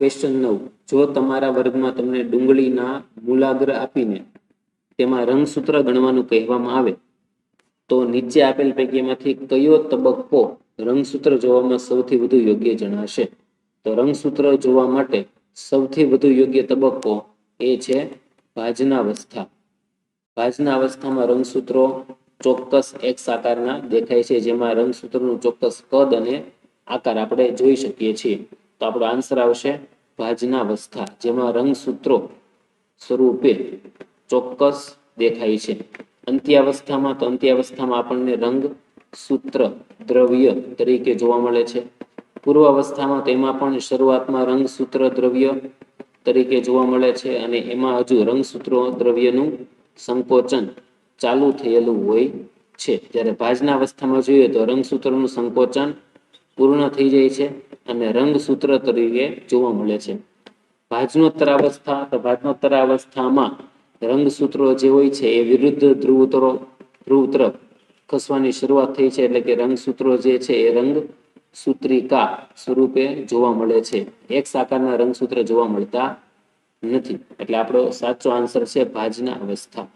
Question નવ. જો તમારા વર્ગમાં તમને ડુંગળીના મૂલાગ્ર આપીને તેમાં રંગસૂત્ર ગણવાનું કહેવામાં આવે, તો નીચે આપેલ પૈકીમાંથી કયો તબક્કો રંગસૂત્ર જોવામાં સૌથી વધુ યોગ્ય જણાશે? તો રંગસૂત્ર જોવા માટે સૌથી વધુ યોગ્ય તબક્કો એ છે ભાજનાવસ્થા. ભાજનાવસ્થામાં રંગસૂત્રો ચોક્કસ એક્સ આકારના દેખાય છે, જેમાં રંગસૂત્રનું ચોક્કસ કદ અને આકાર આપણે જોઈ શકીએ છીએ. તો આપણો આન્સર આવશે ભાજના અવસ્થા, જેમાં રંગસૂત્રો સ્વરૂપે ચોક્કસ દેખાય છે. અંત્યાવસ્થામાં તો અંત્યાવસ્થામાં આપણને રંગ સૂત્ર દ્રવ્ય તરીકે જોવા મળે છે. પૂર્વ અવસ્થામાં તેમાં પણ શરૂઆતમાં રંગસૂત્ર દ્રવ્ય તરીકે જોવા મળે છે અને એમાં હજુ રંગસૂત્રો દ્રવ્યનું સંકોચન ચાલુ થયેલું હોય છે. જ્યારે ભાજના અવસ્થામાં જોઈએ તો રંગસૂત્રનું સંકોચન પૂર્ણ થઈ જાય છે. અને રંગસૂત્ર તરીકે જોવા મળે છે. ભાજનોત્તર અવસ્થા તો ભાજનોત્તર અવસ્થામાં રંગસૂત્રો જે હોય છે, એ વિરુદ્ધ ધ્રુવતરો ધ્રુવ તરફ ખસવાની શરૂઆત થઈ છે, એટલે કે રંગસૂત્રો જે છે, એ રંગ સૂત્રિકા સ્વરૂપે જોવા મળે છે. એક આકારના રંગસૂત્ર જોવા મળતા નથી. એટલે આપણો સાચો આન્સર છે ભાજના અવસ્થા